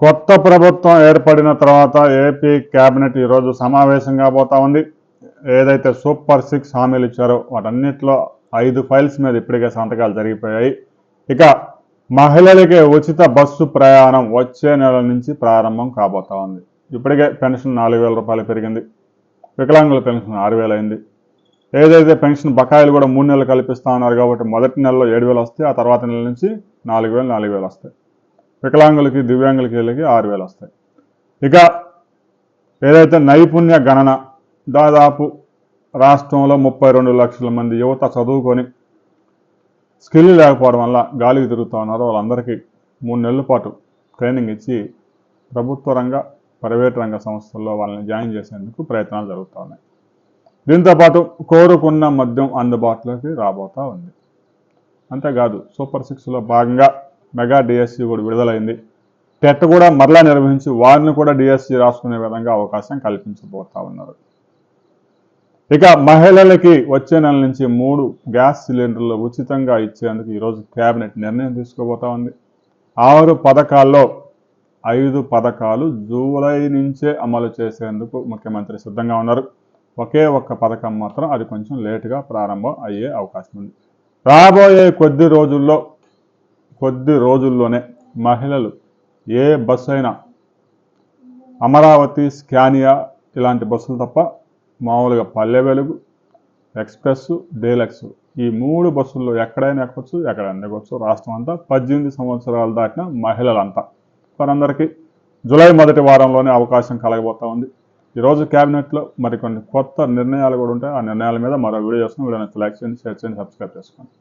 కొత్త ప్రభుత్వం ఏర్పడిన తర్వాత ఏపీ క్యాబినెట్ ఈరోజు సమావేశం కాబోతా ఉంది. ఏదైతే సూపర్ సిక్స్ హామీలు ఇచ్చారో వాటన్నిటిలో ఐదు ఫైల్స్ మీద ఇప్పటికే సంతకాలు జరిగిపోయాయి. ఇక మహిళలకి ఉచిత బస్సు ప్రయాణం వచ్చే నెల నుంచి ప్రారంభం కాబోతా ఉంది. ఇప్పటికే పెన్షన్ నాలుగు వేల రూపాయలు పెరిగింది. వికలాంగుల పెన్షన్ ఆరు వేలు అయింది. ఏదైతే పెన్షన్ బకాయిలు కూడా మూడు నెలలు కల్పిస్తా ఉన్నారు కాబట్టి మొదటి నెలలో ఏడు వేలు వస్తాయి ఆ తర్వాత నెల నుంచి నాలుగు వేలు నాలుగు వేలు వస్తాయి. వికలాంగులకి దివ్యాంగులకి వీళ్ళకి ఆరు వేలు వస్తాయి. ఇక ఏదైతే నైపుణ్య గణన దాదాపు రాష్ట్రంలో ముప్పై రెండు లక్షల మంది యువత చదువుకొని స్కిల్ లేకపోవడం వల్ల గాలికి తిరుగుతూ ఉన్నారు. వాళ్ళందరికీ మూడు నెలల పాటు ట్రైనింగ్ ఇచ్చి ప్రభుత్వ రంగ ప్రైవేట్ రంగ సంస్థల్లో వాళ్ళని జాయిన్ చేసేందుకు ప్రయత్నాలు జరుగుతూ ఉన్నాయి. దీంతోపాటు కోరుకున్న మద్యం అందుబాటులోకి రాబోతా ఉంది. అంతేకాదు సూపర్ సిక్స్లో భాగంగా మెగా డిఎస్సి కూడా విడుదలైంది. టెట్ కూడా మరలా నిర్వహించి వారిని కూడా డిఎస్సి రాసుకునే విధంగా అవకాశం కల్పించబోతా ఉన్నారు. ఇక మహిళలకి వచ్చే నెల నుంచి మూడు గ్యాస్ సిలిండర్లు ఉచితంగా ఇచ్చేందుకు ఈరోజు కేబినెట్ నిర్ణయం తీసుకోబోతా ఉంది. ఆరు పథకాల్లో ఐదు పథకాలు జూలై నుంచే అమలు చేసేందుకు ముఖ్యమంత్రి సిద్ధంగా ఉన్నారు. ఒకే ఒక్క పథకం మాత్రం అది కొంచెం లేటుగా ప్రారంభం అయ్యే అవకాశం ఉంది. రాబోయే కొద్ది రోజుల్లో కొద్ది రోజుల్లోనే మహిళలు ఏ బస్సు అయినా అమరావతి స్కానియా ఇలాంటి బస్సులు తప్ప మామూలుగా పల్లె వెలుగు ఎక్స్ప్రెస్ డీలక్స్ ఈ మూడు బస్సుల్లో ఎక్కడైనా ఎక్కవచ్చు ఎక్కడైనా ఎక్కవచ్చు. రాష్ట్రం అంతా పద్దెనిమిది సంవత్సరాలు దాటిన మహిళలంతా. వారందరికీ జూలై మొదటి వారంలోనే అవకాశం కలగబోతా ఉంది. ఈరోజు క్యాబినెట్లో మరికొన్ని కొత్త నిర్ణయాలు కూడా ఉంటాయి. ఆ నిర్ణయాల మీద మరో వీడియో చేస్తున్నాం వీడియో లైక్ చేయండి షేర్ చేయండి సబ్స్క్రైబ్ చేసుకోండి.